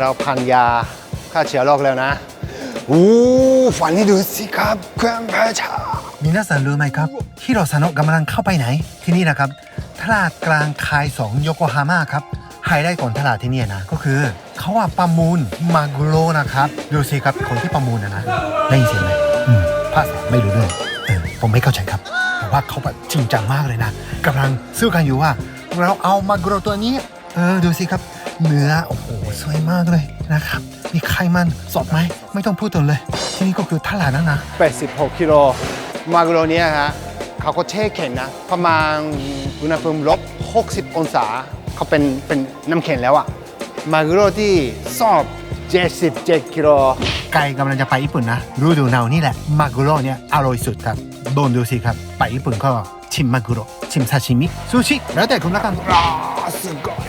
เราพันยาฆ่าเชื้อโรคแล้วนะอู้ฝันให้ดูสิครับเครื่องพระชามีนักสันรู้ไหมครับฮิโรซาโนะกำลังเข้าไปไหน ที่นี่นะครับตลาดกลางคายสองโยโกฮาม่าครับไฮไลท์ของตลาดที่นี่นะ ก็คือเขาว่าประมูลมากุโรนะครับ ดูสิครับคนที่ประมูลนะนะได้ยินเสียงไหมอืมภาษาไม่รู้เรื่องเออผมไม่เข้าใจครับแต่ว่าเขาแบบจริงจังมากเลยนะกำลังสู้อกันอยู่ว่า เราเอามากุโรตัวนี้ เออ ดูสิครับ เนื้อ โอ้โห สวยมากเลยนะครับ มีไขมันสดไหม ไม่ต้องพูดตัวเลย ที่นี่ก็คือท่าดแล้วนะ 86กิโลมากรเนี้ยฮะเขาก็เช่เข็นนะ ประมาณอุณหภูมิลบ 60 องศา เขาเป็นเป็นน้ำแข็งแล้วอะมากุโรที่สอบ 77กิโลไกลกำลังจะไปญี่ปุ่นนะรู้ดูเนานี่แหละมากรเนี่ยอร่อยสุดครับโดนดูสิครับ ไปญี่ปุ่นก็ชิมมากุโรชิมซาชิมิซูชิแล้วแต่คุณละกันรอสุดยอด